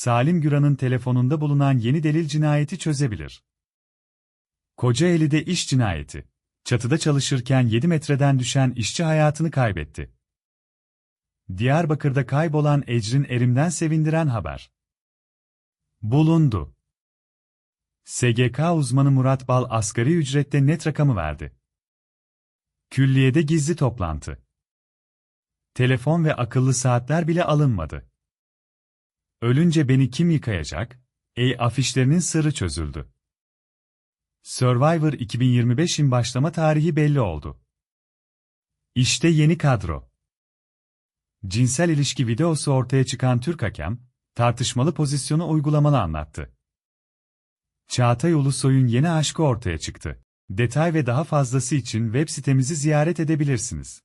Salim Güran'ın telefonunda bulunan yeni delil cinayeti çözebilir. Kocaeli'de iş cinayeti. Çatıda çalışırken 7 metreden düşen işçi hayatını kaybetti. Diyarbakır'da kaybolan Ecrin Erim'den sevindiren haber. Bulundu. SGK uzmanı Murat Bal asgari ücrette net rakamı verdi. Külliyede gizli toplantı. Telefon ve akıllı saatler bile alınmadı. Ölünce beni kim yıkayacak? Ey afişlerinin sırrı çözüldü. Survivor 2025'in başlama tarihi belli oldu. İşte yeni kadro. Cinsel ilişki videosu ortaya çıkan Türk hakem, tartışmalı pozisyonu uygulamalı anlattı. Çağatay Ulusoy'un yeni aşkı ortaya çıktı. Detay ve daha fazlası için web sitemizi ziyaret edebilirsiniz.